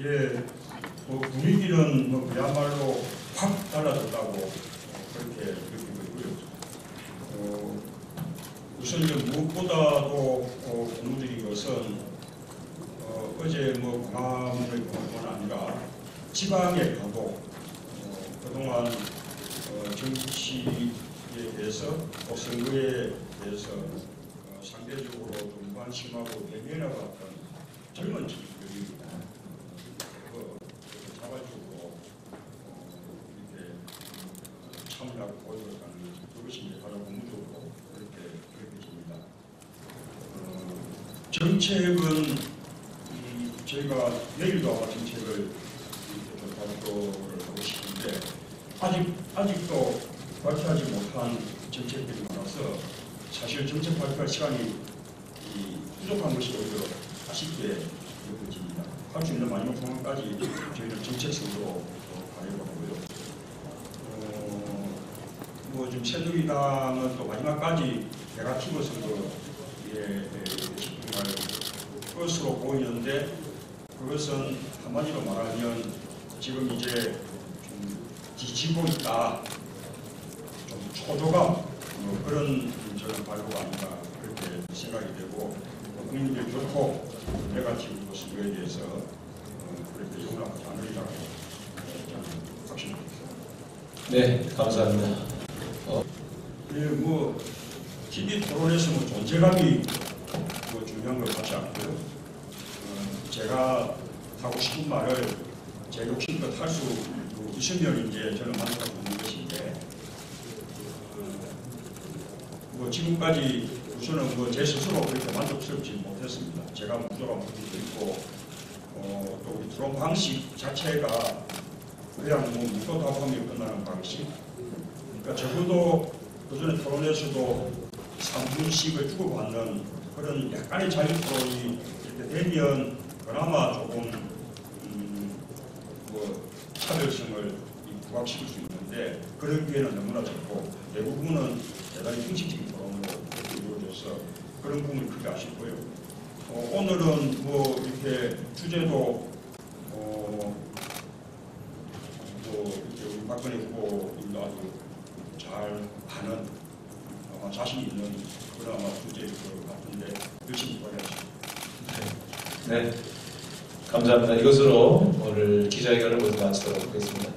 예, 뭐 분위기는 뭐 그야말로 확 달라졌다고 그렇게 느끼고 있고요. 어, 우선 이제 무엇보다도 어, 고무드린 것은 어, 어제 뭐 광화문의 경우뿐 아니라 지방에 가도 어, 그동안 어, 정치에 대해서 또 선거에 대해서 어, 상대적으로 좀 관심하고 대면해봤던 젊은 친구들이 어, 이렇게 자발적으로 어, 이렇게 참여하고 보여줬다는 그것이 이제 가장 고무적으로 그렇게 느껴집니다. 어, 정책은 음, 저희가 내일도 아마 정책을 발표를 하고 싶은데 아직 아직도 발표하지 못한 정책들이 많아서 사실 정책 발표할 시간이 이 부족한 것이 오히려 아쉽게 느껴집니다. 할수 있는 마지막 상황까지 저희는 정책적으로 가려고 하고요. 어, 뭐 지금 새누리당은 또 마지막까지 네가티브 선거에 집중할 것으로 보이는데 그것은 한마디로 말하면 지금 이제 좀 지치고 있다. 좀 초조감 뭐 그런 저는 발표가 아닌가 그렇게 생각이 되고 국민들이 결코 네가티브 선거에 대해서 어, 그렇게 용납하지 않으리라고 저는 확신합니다. 네, 감사합니다. 예, 뭐 TV 토론에서 뭐 존재감이 뭐 중요한 것 같지 않고요. 어, 제가 하고 싶은 말을 제 욕심껏 할 수 있으면 이제 저는 만족하고 있는 것인데 어, 뭐 지금까지 우선은 뭐 제 스스로 그렇게 만족스럽지 못했습니다. 제가 부족한 부분도 있고 어, 또 우리 토론 방식 자체가 그냥 뭐 묻고 답하면 끝나는 방식 그러니까 적어도 그전에 토론에서도 3분씩을 주고받는 그런 약간의 자유 토론이 이렇게 되면 그나마 조금 음, 뭐 차별성을 이 부각시킬 수 있는데 그런 기회는 너무나 적고 대부분은 대단히 형식적인 토론으로 이루어져서 그런 부분이 크게 아쉽고요. 어, 오늘은 뭐 이렇게 주제도 어, 또 이렇게 박근혜 후보님도 아주 잘 아는 아마 자신 있는 그런 아마 주제일 것 같은데 열심히 발휘하시고 네, 감사합니다. 이것으로 오늘 기자회견을 모두 마치도록 하겠습니다.